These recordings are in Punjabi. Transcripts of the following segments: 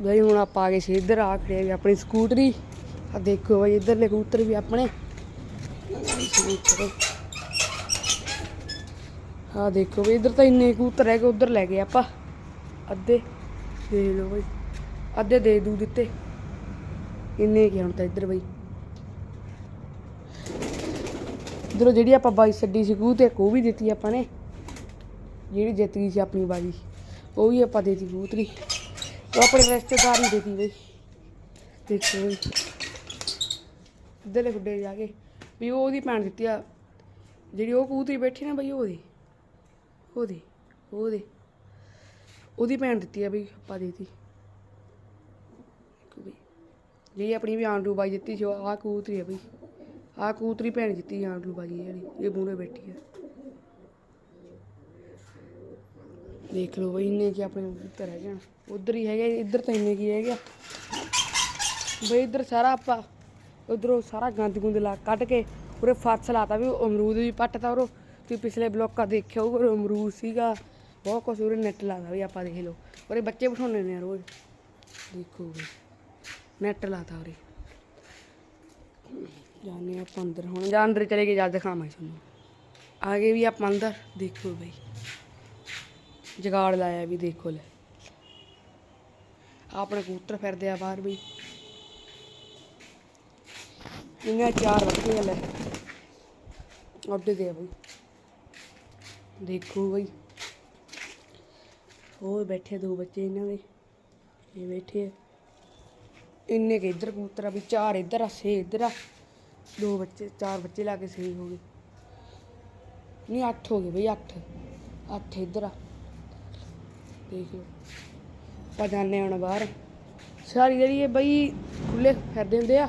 ਬਈ ਹੁਣ ਆਪਾਂ ਆ ਗਏ ਸੀ ਇੱਧਰ ਆ ਖੜੇ ਆ ਆਪਣੀ ਸਕੂਟਰੀ। ਆ ਦੇਖੋ ਬਈ, ਇੱਧਰਲੇ ਕਬੂਤਰ ਵੀ ਆਪਣੇ। ਆ ਦੇਖੋ ਬਈ, ਇੱਧਰ ਤਾਂ ਇੰਨੇ ਕਬੂਤਰ ਹੈਗੇ, ਉੱਧਰ ਲੈ ਗਏ ਆਪਾਂ। ਅੱਧੇ ਦੇ ਲਓ ਬਈ, ਅੱਧੇ ਦੇ ਦੂ ਦਿੱਤੇ। ਇੰਨੇ ਕੀ ਹੁਣ ਤਾਂ ਇੱਧਰ ਬਈ। ਇਧਰੋਂ ਜਿਹੜੀ ਆਪਾਂ ਬਾਈ ਛੱਡੀ ਸੀ ਕਬੂਤਰ, ਇੱਕ ਉਹ ਵੀ ਦਿੱਤੀ ਆਪਾਂ ਨੇ। ਜਿਹੜੀ ਜਿੱਤ ਗਈ ਸੀ ਆਪਣੀ ਬਾਜੀ, ਉਹ ਵੀ ਆਪਾਂ ਦੇਤੀ ਕਬੂਤਰੀ। ਉਹ ਆਪਣੇ ਰਿਸ਼ਤੇਦਾਰ ਹੀ ਦੇਤੀ ਬਈ। ਦੇਖੋ ਬਈ ਇੱਧਰਲੇ ਖੁੱਡੇ ਜਾ ਕੇ। ਵੀ ਉਹ ਉਹਦੀ ਭੈਣ ਦਿੱਤੀ ਆ। ਜਿਹੜੀ ਉਹ ਕੂਤਰੀ ਬੈਠੀ ਨਾ ਬਈ ਉਹਦੀ ਉਹਦੀ ਉਹਦੀ ਉਹਦੀ ਭੈਣ ਦਿੱਤੀ ਆ ਬਈ ਆਪਾਂ ਦੇਤੀ ਜਿਹੜੀ ਆਪਣੀ ਵੀ ਆਂਡੂ ਬਾਈ ਦਿੱਤੀ ਸੀ ਆਹ ਕਬੂਤਰੀ ਆ ਬਈ। ਆਹ ਕੂਤਰੀ ਭੈਣ ਦਿੱਤੀ ਆਂਡੂ ਬਾਈ ਜਿਹੜੀ। ਇਹ ਮੂਹਰੇ ਬੈਠੀ ਆ। ਦੇਖ ਲਓ ਬਈ, ਇੰਨੇ ਕੀ ਆਪਣੇ ਕਬੂਤਰ ਹੈਗੇ ਹਨ ਉਧਰ ਹੀ ਹੈਗੇ, ਇੱਧਰ ਤਾਂ ਇੰਨੇ ਕੀ ਹੈਗੇ ਆ। ਬਈ, ਇੱਧਰ ਸਾਰਾ ਆਪਾਂ ਉਧਰੋਂ ਸਾਰਾ ਗੰਦ ਗੁੰਦ ਲਾ ਕੱਢ ਕੇ ਉਰੇ ਫਰਸ਼ ਲਾਤਾ ਵੀ ਉਹ ਅਮਰੂਦ ਵੀ ਪੱਟਤਾ ਉਰੋਂ। ਤੁਸੀਂ ਪਿਛਲੇ ਬਲੋਕਾਂ ਦੇਖਿਆ ਹੋਊਗਾ ਅਮਰੂਦ ਸੀਗਾ। ਬਹੁਤ ਕੁਛ ਉਰੇ ਨੈਟ ਲਾਤਾ ਵੀ ਆਪਾਂ ਦੇਖ ਲਓ। ਉਰੇ ਬੱਚੇ ਬਿਠਾਉਣੇ ਨੇ ਰੋਜ਼। ਦੇਖੋ ਬਈ ਨੈਟ ਲਾਤਾ ਉਰੇ। ਜਾਨੇ ਆਪਾਂ ਅੰਦਰ ਹੁਣ। ਜਾਂ ਅੰਦਰ ਚਲੇ ਗਏ, ਜਾ ਦਿਖਾਵਾਂ ਤੁਹਾਨੂੰ। ਆਗੇ ਵੀ ਆਪਾਂ ਅੰਦਰ। ਦੇਖੋ ਬਈ। ਜਗਾੜ ਲਾਇਆ ਵੀ ਦੇਖੋ ਲੈ। ਆਪਣੇ ਕਬੂਤਰ ਫਿਰਦੇ ਆ ਬਾਹਰ ਵੀ। ਇਹਨਾਂ ਚਾਰ ਬੱਚੇ ਆ ਲੈ। ਉੱਡੇ ਦੇ ਆ ਬਈ। ਦੇਖੋ ਬਈ। ਹੋਰ ਬੈਠੇ ਦੋ ਬੱਚੇ ਇਹਨਾਂ ਦੇ। ਇਹ ਬੈਠੇ ਇੰਨੇ ਕੇ ਇੱਧਰ ਕਬੂਤਰ ਆ ਵੀ ਚਾਰ ਇੱਧਰ ਆ, ਛੇ ਇੱਧਰ ਆ। ਦੋ ਬੱਚੇ, ਚਾਰ ਬੱਚੇ ਲਾ ਕੇ ਛੇ ਹੋ ਗਏ। ਨਹੀਂ, ਅੱਠ ਹੋ ਗਏ ਬਈ, ਅੱਠ। ਅੱਠ ਇੱਧਰ ਆ। ਦੇਖ ਲਓ। ਆਪਾਂ ਜਾਂਦੇ ਹਾਂ ਹੁਣ ਬਾਹਰ। ਸਾਰੀ ਜਿਹੜੀ ਇਹ ਬਈ ਖੁੱਲੇ ਫਿਰਦੇ ਹੁੰਦੇ ਆ,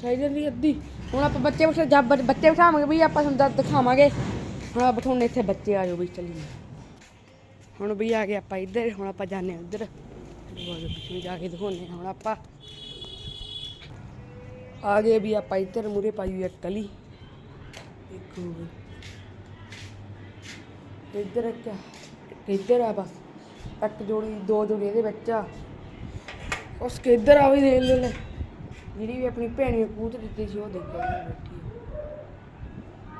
ਸਾਰੀ ਜਿਹੜੀ ਅੱਧੀ। ਹੁਣ ਆਪਾਂ ਬੱਚੇ ਬਿਠਾ ਜਦ ਬੱਚੇ ਬਿਠਾਵਾਂਗੇ ਬਈ, ਆਪਾਂ ਤੁਹਾਨੂੰ ਦਿਖਾਵਾਂਗੇ। ਹੁਣ ਆਪਾਂ ਬਿਠਾਉਣੇ ਇੱਥੇ ਬੱਚੇ ਆ ਜਾਓ ਬਈ, ਚੱਲੀਏ। ਹੁਣ ਬਈ ਆ ਗਏ ਆਪਾਂ ਇੱਧਰ, ਹੁਣ ਆਪਾਂ ਜਾਂਦੇ ਹਾਂ ਉੱਧਰ। ਬਾਹਰ ਪਿੱਛੇ ਜਾ ਕੇ ਦਿਖਾਉਣੇ ਹੁਣ ਆਪਾਂ। ਆ ਗਏ ਵੀ ਆਪਾਂ ਇੱਧਰ ਮੂਰੇ ਪਾਈ ਹੋਈ ਕਲੀ ਦੇਖੋ ਇੱਧਰ ਇੱਕ ਇੱਧਰ ਆ ਬਸ। ਇੱਕ ਜੋੜੀ ਦੋ ਜੋੜੀ ਇਹਦੇ ਵਿੱਚ ਆ। ਉਸ ਕੇ ਇੱਧਰ ਆ ਵੀ ਦੇਖ ਲੈ ਲੈ। ਜਿਹੜੀ ਵੀ ਆਪਣੀ ਭੈਣੀ ਕਬੂਤਰ ਦਿੱਤੀ ਸੀ ਉਹ ਦੇਖੋ ਉਹ ਬੈਠੀ ਆ।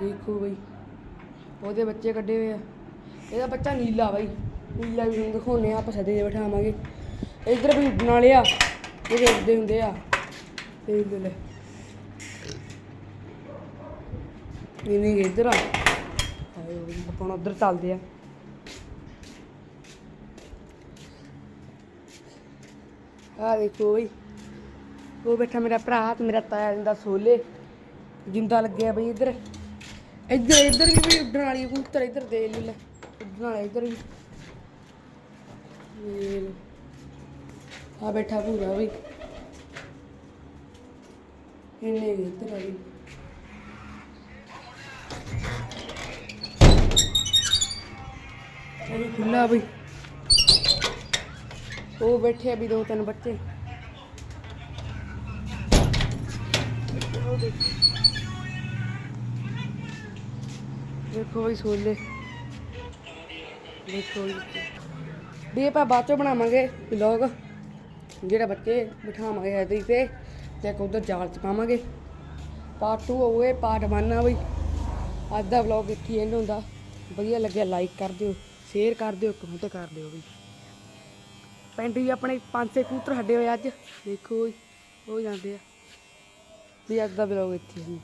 ਦੇਖੋ ਬਈ ਉਹਦੇ ਬੱਚੇ ਕੱਢੇ ਹੋਏ ਆ। ਇਹਦਾ ਬੱਚਾ ਨੀਲਾ ਬਾਈ। ਨੀਲਾ ਵੀ ਹੁਣ ਦਿਖਾਉਨੇ ਆ ਆਪਾਂ ਸਦੇ ਦੇ ਬਿਠਾਵਾਂਗੇ। ਇੱਧਰ ਵੀ ਨਾਲੇ ਆ ਇਹ ਦੇਖਦੇ ਹੁੰਦੇ ਆ। ਦੇਖ ਲੈ ਲੈ। ਇਹ ਨਹੀਂ ਇੱਧਰ ਆ। ਹਾਏ ਉਹ ਆਪਾਂ ਹੁਣ ਉੱਧਰ ਚੱਲਦੇ ਆ। ਆ ਦੇਖੋ ਬਈ। ਉਹ ਬੈਠਾ ਮੇਰਾ ਭਰਾ ਤੇ ਮੇਰਾ ਤਾਇਆ ਜਿੰਦਾ ਸੋਲੇ। ਜਿੰਦਾ ਲੱਗਿਆ ਬਈ ਇੱਧਰ। ਇੱਧਰ ਇੱਧਰ ਵੀ ਵੀ ਉੱਡਣ ਵਾਲੀ ਕਬੂਤਰ ਇੱਧਰ ਦੇ ਲੈ ਲੈ। ਉੱਡਣ ਵਾਲਾ ਇੱਧਰ ਵੀ। ਆ ਬੈਠਾ ਪੂਰਾ ਬਈ। ਇਹਨੇ ਇੱਧਰ ਆ ਬਈ ਇਹ ਖੁੱਲਾ ਬਈ। ਉਹ ਬੈਠੇ ਆ ਵੀ ਦੋ ਤਿੰਨ ਬੱਚੇ। ਦੇਖੋ। ਵੀ ਬਈ ਸੋਲੇ ਦੇਖੋ ਵੀ ਆਪਾਂ ਬਾਅਦ ਚੋਂ ਬਣਾਵਾਂਗੇ ਵਲੌਗ ਜਿਹੜਾ ਬੱਚੇ ਬਿਠਾਵਾਂਗੇ ਇਹਦੇ ਤੇ ਤੇ ਉਧਰ ਜਾਲ ਚ ਪਾਵਾਂਗੇ। ਪਾਰਟ 2 ਹੋਵੇ ਪਾਰਟ 1 ਆ ਬਈ। ਅੱਜ ਦਾ ਵਲੌਗ ਇੱਥੇ ਐਂਡ ਹੁੰਦਾ। ਵਧੀਆ ਲੱਗਿਆ ਲਾਈਕ ਕਰ ਦਿਓ ਸ਼ੇਅਰ ਕਰ ਦਿਓ ਕਮੈਂਟ ਕਰ ਦਿਓ ਬਈ। ਪਿੰਡ ਵੀ ਆਪਣੇ ਪੰਜ ਛੇ ਕਬੂਤਰ ਹੱਡੇ ਹੋਏ ਅੱਜ। ਦੇਖੋ ਬਈ, ਉਹ ਜਾਂਦੇ ਆ। ਵੀ ਅੱਜ ਦਾ ਵਲੌਗ ਇੱਥੇ ਹੀ।